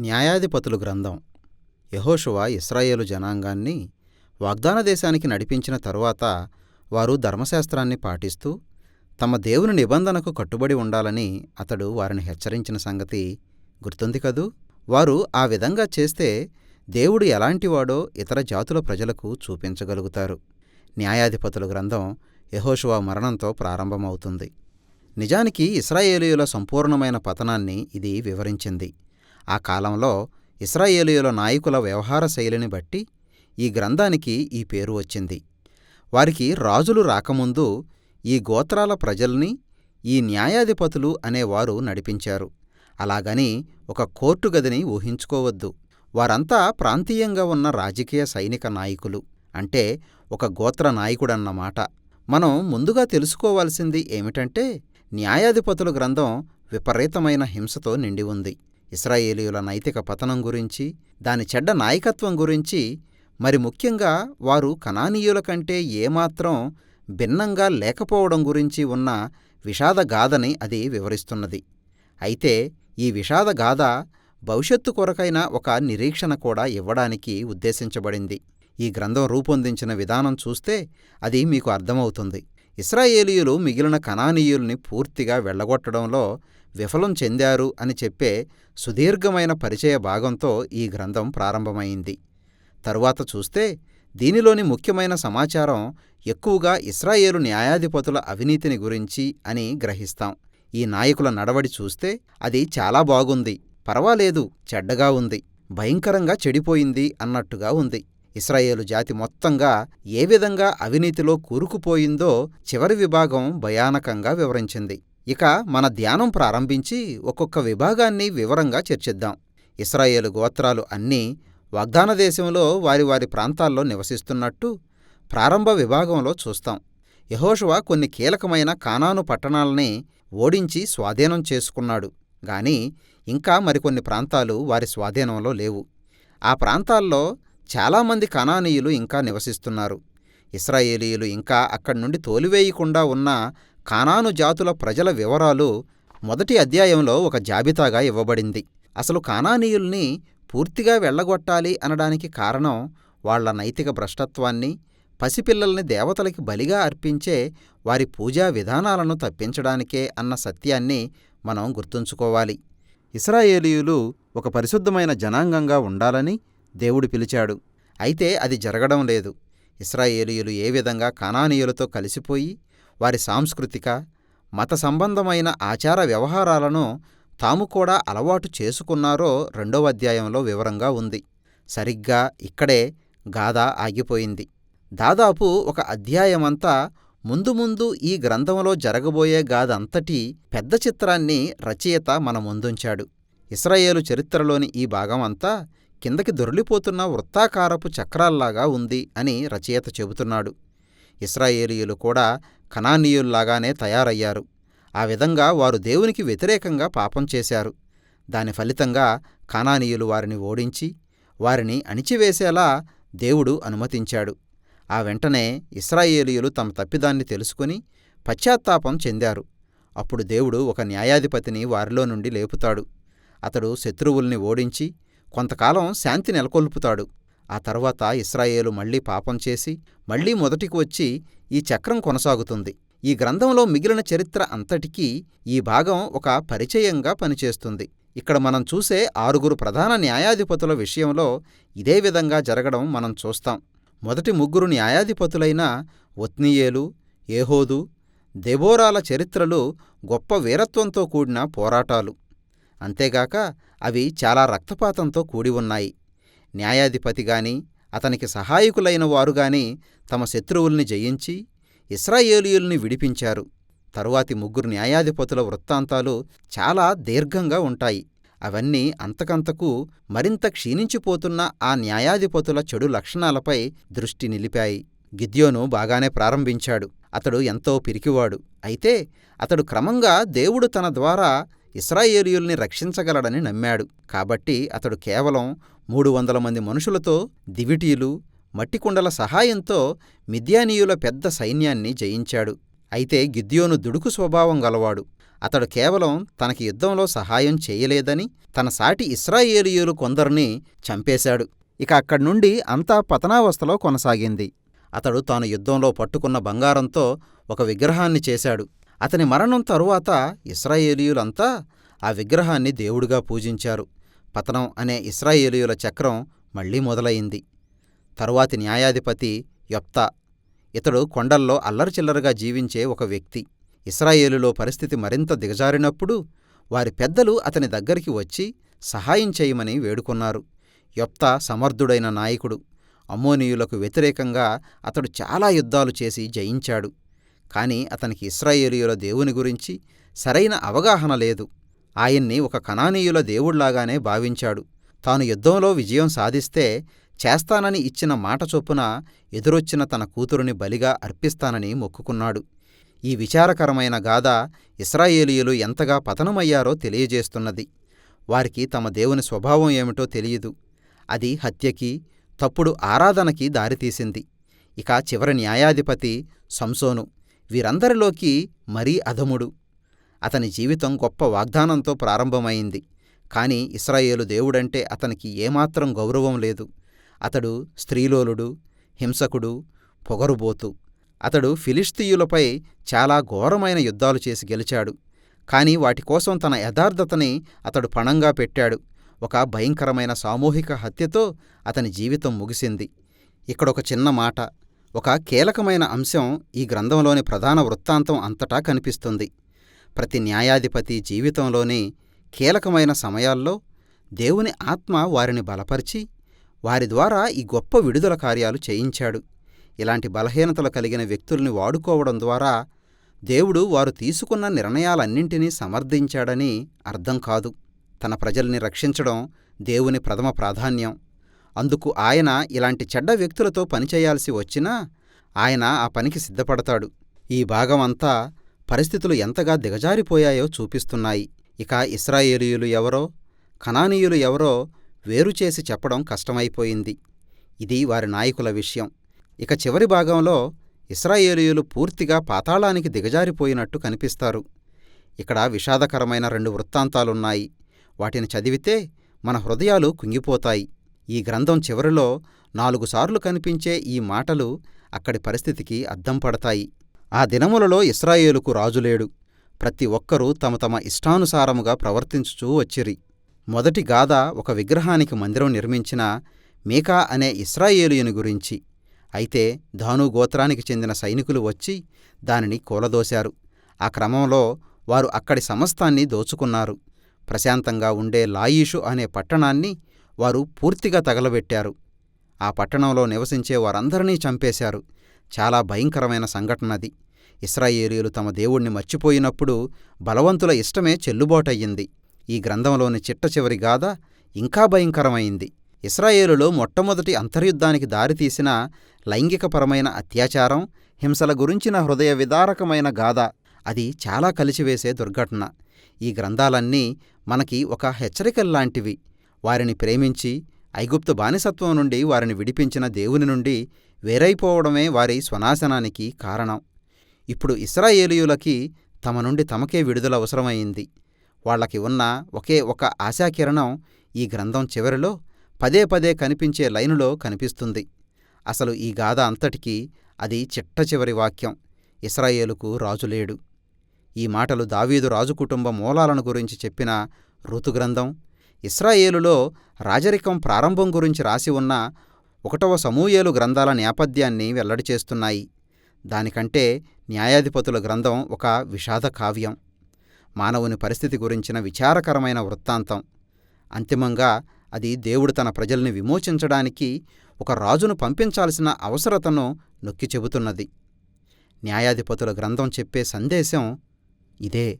న్యాయాధిపతులు గ్రంథం. యహోషువా ఇస్రాయేలు జనాంగాన్ని వాగ్దాన దేశానికి నడిపించిన తరువాత వారు ధర్మశాస్త్రాన్ని పాటిస్తూ తమ దేవుని నిబంధనకు కట్టుబడి ఉండాలని అతడు వారిని హెచ్చరించిన సంగతి గుర్తుంది కదూ? వారు ఆ విధంగా చేస్తే దేవుడు ఎలాంటివాడో ఇతర జాతుల ప్రజలకు చూపించగలుగుతారు. న్యాయాధిపతుల గ్రంథం యహోషువా మరణంతో ప్రారంభమవుతుంది. నిజానికి ఇస్రాయేలీయుల సంపూర్ణమైన పతనాన్ని ఇది వివరించింది. ఆ కాలంలో ఇస్రాయేలీయుల నాయకుల వ్యవహార శైలిని బట్టి ఈ గ్రంథానికి ఈ పేరు వచ్చింది. వారికి రాజులు రాకముందు ఈ గోత్రాల ప్రజల్ని ఈ న్యాయాధిపతులు అనేవారు నడిపించారు. అలాగని ఒక కోర్టు గదిని ఊహించుకోవద్దు. వారంతా ప్రాంతీయంగా ఉన్న రాజకీయ సైనిక నాయకులు. అంటే ఒక గోత్ర నాయకుడన్నమాట. మనం ముందుగా తెలుసుకోవాల్సింది ఏమిటంటే న్యాయాధిపతుల గ్రంథం విపరీతమైన హింసతో నిండి ఉంది. ఇస్రాయేలీయుల నైతిక పతనం గురించి దాని చెడ్డ నాయకత్వం గురించి మరి ముఖ్యంగా వారు కనానీయుల కంటే ఏమాత్రం భిన్నంగా లేకపోవడం గురించి ఉన్న విషాదగాథని అది వివరిస్తున్నది. అయితే ఈ విషాదగాథ భవిష్యత్తు కొరకైన ఒక నిరీక్షణ కూడా ఇవ్వడానికి ఉద్దేశించబడింది. ఈ గ్రంథం రూపొందించిన విధానం చూస్తే అది మీకు అర్థమవుతుంది. ఇస్రాయేలీయులు మిగిలిన కనానీయుల్ని పూర్తిగా వెళ్ళగొట్టడంలో విఫలం చెందారు అని చెప్పే సుదీర్ఘమైన పరిచయ భాగంతో ఈ గ్రంథం ప్రారంభమైంది. తరువాత చూస్తే దీనిలోని ముఖ్యమైన సమాచారం ఎక్కువగా ఇస్రాయేలు న్యాయాధిపతుల అవినీతిని గురించి అని గ్రహిస్తాం. ఈ నాయకుల నడవడి చూస్తే అది చాలా బాగుంది. పర్వాలేదు చెడ్డగా ఉంది. భయంకరంగా చెడిపోయింది అన్నట్టుగా ఉంది. ఇస్రాయేలు జాతి మొత్తంగా ఏ విధంగా అవినీతిలో కూరుకుపోయిందో చివరి విభాగం భయానకంగా వివరించింది. ఇక మన ధ్యానం ప్రారంభించి ఒక్కొక్క విభాగాన్ని వివరంగా చర్చిద్దాం. ఇస్రాయేలు గోత్రాలు అన్నీ వాగ్దాన దేశంలో వారి వారి ప్రాంతాల్లో నివసిస్తున్నట్టు ప్రారంభ విభాగంలో చూస్తాం. యహోషువ కొన్ని కీలకమైన కానాను పట్టణాలని ఓడించి స్వాధీనం చేసుకున్నాడు. గాని ఇంకా మరికొన్ని ప్రాంతాలు వారి స్వాధీనంలో లేవు. ఆ ప్రాంతాల్లో చాలామంది కనానీయులు ఇంకా నివసిస్తున్నారు. ఇస్రాయేలీయులు ఇంకా అక్కడి నుండి తోలివేయకుండా ఉన్న కానాను జాతుల ప్రజల వివరాలు మొదటి అధ్యాయంలో ఒక జాబితాగా ఇవ్వబడింది. అసలు కానానీయుల్ని పూర్తిగా వెళ్ళగొట్టాలి అనడానికి కారణం వాళ్ళ నైతిక భ్రష్టత్వాన్ని పసిపిల్లల్ని దేవతలకి బలిగా అర్పించే వారి పూజా విధానాలను తప్పించడానికే అన్న సత్యాన్ని మనం గుర్తుంచుకోవాలి. ఇస్రాయేలీయులు ఒక పరిశుద్ధమైన జనాంగంగా ఉండాలని దేవుడు పిలిచాడు. అయితే అది జరగడం లేదు. ఇస్రాయేలీయులు ఏ విధంగా కానానీయులతో కలిసిపోయి వారి సాంస్కృతిక మత సంబంధమైన ఆచార వ్యవహారాలను తాము కూడా అలవాటు చేసుకున్నారో రెండవ అధ్యాయంలో వివరంగా ఉంది. సరిగ్గా ఇక్కడే గాథ ఆగిపోయింది. దాదాపు ఒక అధ్యాయమంతా ముందు ముందు ఈ గ్రంథంలో జరగబోయే గాథంతటి పెద్ద చిత్రాన్ని రచయిత మన ముందుంచాడు. ఇస్రాయేలు చరిత్రలోని ఈ భాగమంతా కిందకి దొరిలిపోతున్న వృత్తాకారపు చక్రాల్లాగా ఉంది అని రచయిత చెబుతున్నాడు. ఇస్రాయేలీయులు కూడా కణానీయుల్లాగానే తయారయ్యారు. ఆ విధంగా వారు దేవునికి వ్యతిరేకంగా పాపం చేశారు. దాని ఫలితంగా కానానీయులు వారిని ఓడించి వారిని అణిచివేసేలా దేవుడు అనుమతించాడు. ఆ వెంటనే ఇస్రాయేలీయులు తమ తప్పిదాన్ని తెలుసుకుని పశ్చాత్తాపం చెందారు. అప్పుడు దేవుడు ఒక న్యాయాధిపతిని వారిలో నుండి లేపుతాడు. అతడు శత్రువుల్ని ఓడించి కొంతకాలం శాంతి నెలకొల్పుతాడు. ఆ తర్వాత ఇస్రాయేలు మళ్ళీ పాపం చేసి మళ్ళీ మొదటికి వచ్చి ఈ చక్రం కొనసాగుతుంది. ఈ గ్రంథంలో మిగిలిన చరిత్ర అంతటికీ ఈ భాగం ఒక పరిచయంగా పనిచేస్తుంది. ఇక్కడ మనం చూసే ఆరుగురు ప్రధాన న్యాయాధిపతుల విషయంలో ఇదే విధంగా జరగడం మనం చూస్తాం. మొదటి ముగ్గురు న్యాయాధిపతులైన ఒత్నీయేలు ఏహోదు దెబోరాల చరిత్రలు గొప్ప వీరత్వంతో కూడిన పోరాటాలు. అంతేగాక అవి చాలా రక్తపాతంతో కూడి ఉన్నాయి. న్యాయాధిపతి గాని అతనికి సహాయకులైన వారుగాని తమ శత్రువుల్ని జయించి ఇస్రాయేలీయుల్ని విడిపించారు. తరువాతి ముగ్గురు న్యాయాధిపతుల వృత్తాంతాలు చాలా దీర్ఘంగా ఉంటాయి. అవన్నీ అంతకంతకు మరింత క్షీణించిపోతున్న ఆ న్యాయాధిపతుల చెడు లక్షణాలపై దృష్టి నిలిపాయి. గిద్యోను బాగానే ప్రారంభించాడు. అతడు ఎంతో పిరికివాడు. అయితే అతడు క్రమంగా దేవుడు తన ద్వారా ఇస్రాయేలీయుల్ని రక్షించగలడని నమ్మాడు. కాబట్టి అతడు కేవలం మూడు వందల మంది మనుషులతో దివిటీలు మట్టికుండల సహాయంతో మిద్యానీయుల పెద్ద సైన్యాన్ని జయించాడు. అయితే గిద్యోను దుడుకు స్వభావం గలవాడు. అతడు కేవలం తనకి యుద్ధంలో సహాయం చేయలేదని తన సాటి ఇస్రాయేలీయులు కొందరిని చంపేశాడు. ఇక అక్కడి నుండి అంతా పతనావస్థలో కొనసాగింది. అతడు తాను యుద్ధంలో పట్టుకున్న బంగారంతో ఒక విగ్రహాన్ని చేశాడు. అతని మరణం తరువాత ఇస్రాయేలీయులంతా ఆ విగ్రహాన్ని దేవుడిగా పూజించారు. పతనం అనే ఇస్రాయేలీయుల చక్రం మళ్ళీ మొదలయింది. తరువాతి న్యాయాధిపతి యొప్త. ఇతడు కొండల్లో అల్లరిచిల్లరగా జీవించే ఒక వ్యక్తి. ఇస్రాయేలులో పరిస్థితి మరింత దిగజారినప్పుడు వారి పెద్దలు అతని దగ్గరికి వచ్చి సహాయం చేయమని వేడుకొన్నారు. యొప్త సమర్థుడైన నాయకుడు. అమ్మోనీయులకు వ్యతిరేకంగా అతడు చాలా యుద్ధాలు చేసి జయించాడు. కాని అతనికి ఇస్రాయేలీయుల దేవుని గురించి సరైన అవగాహన లేదు. ఆయన్ని ఒక కణానీయుల దేవుళ్ళాగానే భావించాడు. తాను యుద్ధంలో విజయం సాధిస్తే చేస్తానని ఇచ్చిన మాట చొప్పున ఎదురొచ్చిన తన కూతురుని బలిగా అర్పిస్తానని మొక్కుకున్నాడు. ఈ విచారకరమైన గాథ ఇస్రాయేలీయులు ఎంతగా పతనమయ్యారో తెలియజేస్తున్నది. వారికి తమ దేవుని స్వభావం ఏమిటో తెలియదు. అది హత్యకి తప్పుడు ఆరాధనకి దారితీసింది. ఇక చివరి న్యాయాధిపతి సంసోను. వీరందరిలోకి మరీ అధముడు. అతని జీవితం గొప్ప వాగ్దానంతో ప్రారంభమైంది. కాని ఇస్రాయేలు దేవుడంటే అతనికి ఏమాత్రం గౌరవం లేదు. అతడు స్త్రీలోలుడు హింసకుడు పొగరుబోతు. అతడు ఫిలిస్తీయులపై చాలా ఘోరమైన యుద్ధాలు చేసి గెలిచాడు. కాని వాటికోసం తన యథార్థతని అతడు పణంగా పెట్టాడు. ఒక భయంకరమైన సామూహిక హత్యతో అతని జీవితం ముగిసింది. ఇక్కడొక చిన్న మాట. ఒక కీలకమైన అంశం ఈ గ్రంథంలోని ప్రధాన వృత్తాంతం అంతటా కనిపిస్తుంది. ప్రతి న్యాయాధిపతి జీవితంలోని కీలకమైన సమయాల్లో దేవుని ఆత్మ వారిని బలపరిచి వారి ద్వారా ఈ గొప్ప విడుదల కార్యాలు చేయించాడు. ఇలాంటి బలహీనతలు కలిగిన వ్యక్తుల్ని వాడుకోవడం ద్వారా దేవుడు వారు తీసుకున్న నిర్ణయాలన్నింటినీ సమర్థించాడని అర్థం కాదు. తన ప్రజల్ని రక్షించడం దేవుని ప్రథమ ప్రాధాన్యం. అందుకు ఆయన ఇలాంటి చెడ్డ వ్యక్తులతో పనిచేయాల్సి వచ్చినా ఆయన ఆ పనికి సిద్ధపడతాడు. ఈ భాగమంతా పరిస్థితులు ఎంతగా దిగజారిపోయాయో చూపిస్తున్నాయి. ఇక ఇస్రాయేలీయులు ఎవరో కనానీయులు ఎవరో వేరుచేసి చెప్పడం కష్టమైపోయింది. ఇది వారి నాయకుల విషయం. ఇక చివరి భాగంలో ఇస్రాయేలీయులు పూర్తిగా పాతాళానికి దిగజారిపోయినట్టు కనిపిస్తారు. ఇక్కడ విషాదకరమైన రెండు వృత్తాంతాలున్నాయి. వాటిని చదివితే మన హృదయాలు కుంగిపోతాయి. ఈ గ్రంథం చివరిలో నాలుగుసార్లు కనిపించే ఈ మాటలు అక్కడి పరిస్థితికి అద్దం పడతాయి. ఆ దినములలో ఇస్రాయేలుకు రాజులేడు ప్రతి ఒక్కరూ తమ తమ ఇష్టానుసారముగా ప్రవర్తించుచూ వచ్చిరి. మొదటి గాథ ఒక విగ్రహానికి మందిరం నిర్మించిన మీకా అనే ఇస్రాయేలుయుని గురించి. అయితే ధాను గోత్రానికి చెందిన సైనికులు వచ్చి దానిని కూలదోశారు. ఆ క్రమంలో వారు అక్కడి సమస్తాన్ని దోచుకున్నారు. ప్రశాంతంగా ఉండే లాయీషు అనే పట్టణాన్ని వారు పూర్తిగా తగలబెట్టారు. ఆ పట్టణంలో నివసించే వారందరినీ చంపేశారు. చాలా భయంకరమైన సంఘటనది. ఇస్రాయేలీలు తమ దేవుణ్ణి మర్చిపోయినప్పుడు బలవంతుల ఇష్టమే చెల్లుబాటయ్యింది. ఈ గ్రంథంలోని చిట్ట చివరి గాథ ఇంకా భయంకరమైంది. ఇస్రాయేలులో మొట్టమొదటి అంతర్యుద్ధానికి దారితీసిన లైంగికపరమైన అత్యాచారం హింసల గురించిన హృదయ విదారకమైన గాథ అది చాలా కలిచివేసే దుర్ఘటన. ఈ గ్రంథాలన్నీ మనకి ఒక హెచ్చరికల్లాంటివి. వారిని ప్రేమించి ఐగుప్తు బానిసత్వం నుండి వారిని విడిపించిన దేవుని నుండి వేరైపోవడమే వారి స్వనాశనానికి కారణం. ఇప్పుడు ఇస్రాయేలీయులకి తమ నుండి తమకే విడుదల అవసరమైంది. వాళ్ళకి ఉన్న ఒకే ఒక ఆశాకిరణం ఈ గ్రంథం చివరిలో పదే పదే కనిపించే లైనులో కనిపిస్తుంది. అసలు ఈ గాథ అంతటికీ అది చిట్ట చివరి వాక్యం. ఇస్రాయేలుకు రాజులేడు ఈ మాటలు దావీదు రాజు కుటుంబ మూలాలను గురించి చెప్పిన ఋతుగ్రంథం ఇస్రాయేలులో రాజరికం ప్రారంభం గురించి రాసి ఉన్న ఒకటవ సమూయేలు గ్రంథాల నేపథ్యాన్ని వెల్లడి చేస్తున్నాయి. దానికంటే న్యాయాధిపతుల గ్రంథం ఒక విషాద కావ్యం. మానవుని పరిస్థితి గురించిన విచారకరమైన వృత్తాంతం. అంతిమంగా అది దేవుడు తన ప్రజల్ని విమోచించడానికి ఒక రాజును పంపించాల్సిన అవసరతను నొక్కి చెబుతున్నది. న్యాయాధిపతుల గ్రంథం చెప్పే సందేశం ఇదే.